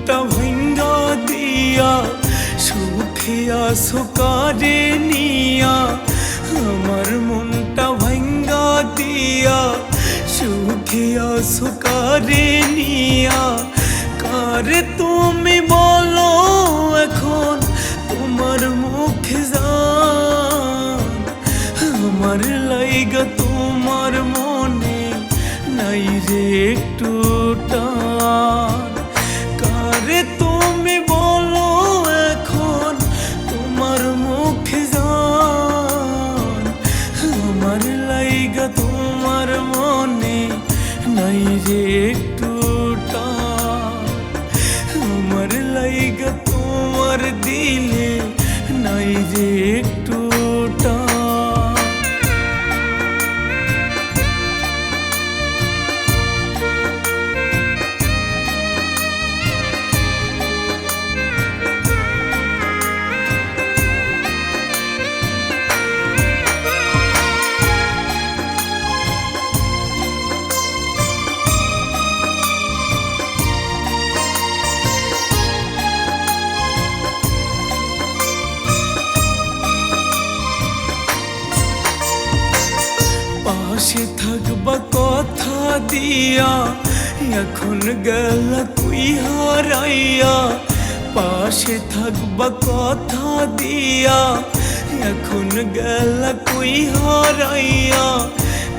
মনটা ভেঙ্গা দিয়া, সুখে আসো নিয়া। আমার মনটা ভেঙ্গা দিয়া, সুখে আসো নিয়া। কার তুমি বলো এখন তোমার মুখ যান আমার লাইগ তোমার মনে নাই রে টুটা পাশে থাকবা কথা দিয়া, এখন গেল তুই হারাইয়া। পাশে থাকবা কথা দিয়া, এখন গেল তুই হারাইয়া।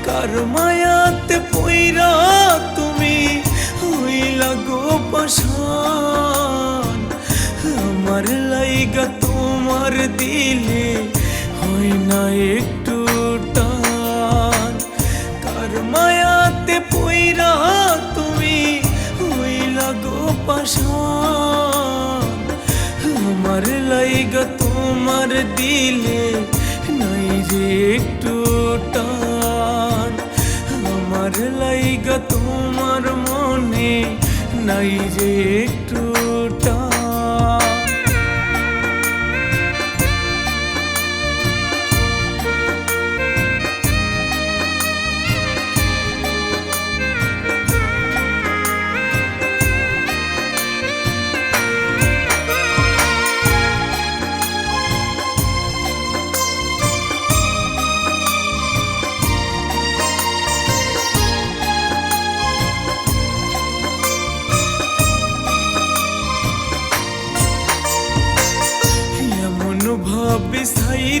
কার মায়াতে পইরা তুমি হইলা গো পাশান আমার লাইগা তোমার দিলে হয় না একটু টান। লাইগা তোমার দিলে নাই রে একটু টান। আমার লাইগা তোমার মনে নাই রে একটু টান।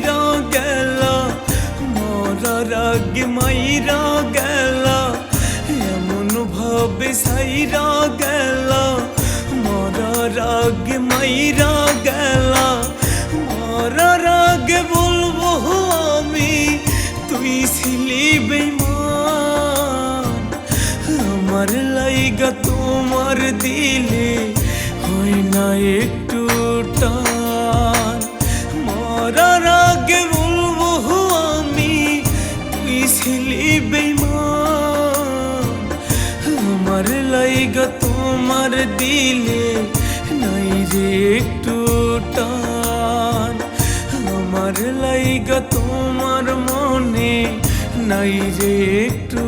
সাইরা গেলা মরার আগে মাইরা গেলা, এমন ভাবে সাইরা গেলা মরার আগে মাইরা গেলা মরার আগে বলব আমি, তুই ছিলি বেমান আমার লাইগা তোমার দিলে হয় না একটু বেমান আমার লাইগা তোমার দিলে নাই রে একটু টান আমার লাইগা তোমার মনে নাই রে একটু